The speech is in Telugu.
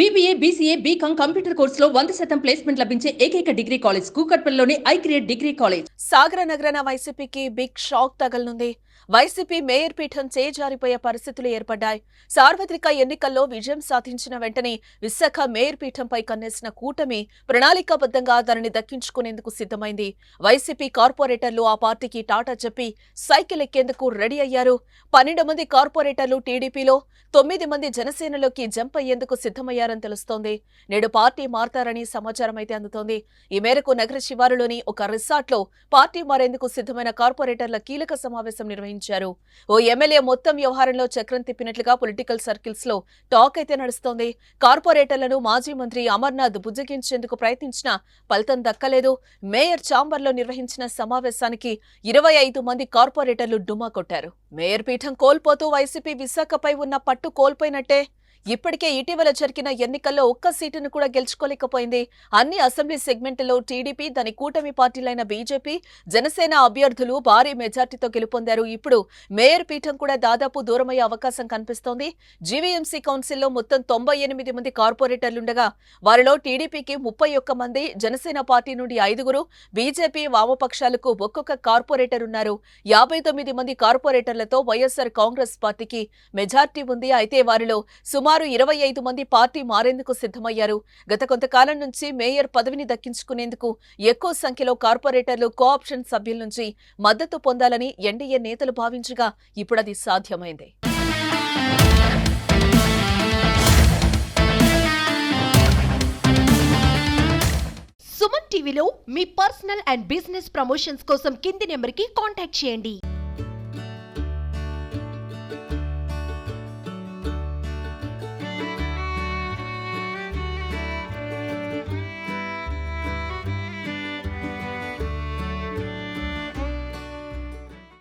బీబీఏ బీసీఏ బీకాం కంప్యూటర్ కోర్సులో వంద శాతం ప్లేస్మెంట్ లభించే ఏకైక డిగ్రీ కాలేజ్ కూకట్పల్లిలోని ఐ క్రియేట్ డిగ్రీ కాలేజ్ సాగర నగరన వైసీపీకి బిగ్ షాక్ తగలనుంది. వైసీపీ మేయర్ పీఠం చేజారిపోయే పరిస్థితులు ఏర్పడ్డాయి. సార్వత్రిక ఎన్నికల్లో విజయం సాధించిన వెంటనే విశాఖ మేయర్ పీఠంపై కన్నేసిన కూటమి ప్రణాళికాబద్ధంగా దానిని దక్కించుకునేందుకు సిద్ధమైంది. వైసీపీ కార్పొరేటర్లు ఆ పార్టీకి టాటా చెప్పి సైకిల్ ఎక్కేందుకు రెడీ అయ్యారు. పన్నెండు మంది కార్పొరేటర్లు టీడీపీలో తొమ్మిది మంది జనసేనలోకి జంప్ అయ్యేందుకు సిద్ధమయ్యారు. సిద్ధమయ్యారని తెలుస్తోంది. నేడు పార్టీ మారతారని సమాచారం అయితే అందుతోంది. ఈ మేరకు నగర శివారులోని ఒక రిసార్ట్లో పార్టీ మారేందుకు సిద్ధమైన కార్పొరేటర్ల కీలక సమావేశం నిర్వహించారు. ఓ ఎమ్మెల్యే మొత్తం వ్యవహారంలో చక్రం తిప్పినట్లుగా పొలిటికల్ సర్కిల్స్లో టాక్ అయితే నడుస్తోంది. కార్పొరేటర్లను మాజీ మంత్రి అమర్నాథ్ బుజ్జగించేందుకు ప్రయత్నించినా ఫలితం దక్కలేదు. మేయర్ చాంబర్లో నిర్వహించిన సమావేశానికి ఇరవై ఐదు మంది కార్పొరేటర్లు డుమ్మా కొట్టారు. మేయర్ పీఠం కోల్పోతూ వైసీపీ విశాఖపై ఉన్న పట్టు కోల్పోయినట్టే ఇప్పటికే ఇటీవల జరిగిన ఎన్నికల్లో ఒక్క సీటును కూడా గెలుచుకోలేకపోయింది. అన్ని అసెంబ్లీ సెగ్మెంట్లలో టీడీపీ దాని కూటమి పార్టీలైన బీజేపీ జనసేన అభ్యర్థులు భారీ మెజార్టీతో గెలుపొందారు. ఇప్పుడు మేయర్ పీఠం కూడా దాదాపు దూరమయ్యే అవకాశం కనిపిస్తోంది. జీవీఎంసీ కౌన్సిల్లో మొత్తం తొంభై ఎనిమిది మంది కార్పొరేటర్లుండగా వారిలో టీడీపీకి ముప్పై ఒక్క మంది జనసేన పార్టీ నుండి ఐదుగురు బీజేపీ వామపక్షాలకు ఒక్కొక్క కార్పొరేటర్ ఉన్నారు యాభై తొమ్మిది మంది కార్పొరేటర్లతో వైఎస్సార్ కాంగ్రెస్ పార్టీకి మెజార్టీ ఉంది. అయితే వారిలో సుమారు ఇరవై ఐదు మంది పార్టీ మారేందుకు సిద్ధమయ్యారు. గత కొంతకాలం నుంచి మేయర్ పదవిని దక్కించుకునేందుకు ఎక్కువ సంఖ్యలో కార్పొరేటర్లు కోఆప్షన్ సభ్యుల నుంచి మద్దతు పొందాలని ఎన్డీఏ నేతలు భావించగా ఇప్పుడది సాధ్యమైంది. సుమన్ టీవీలో మీ పర్సనల్ అండ్ బిజినెస్ ప్రమోషన్స్ కోసం కింది నెంబర్కి కాంటాక్ట్ చేయండి.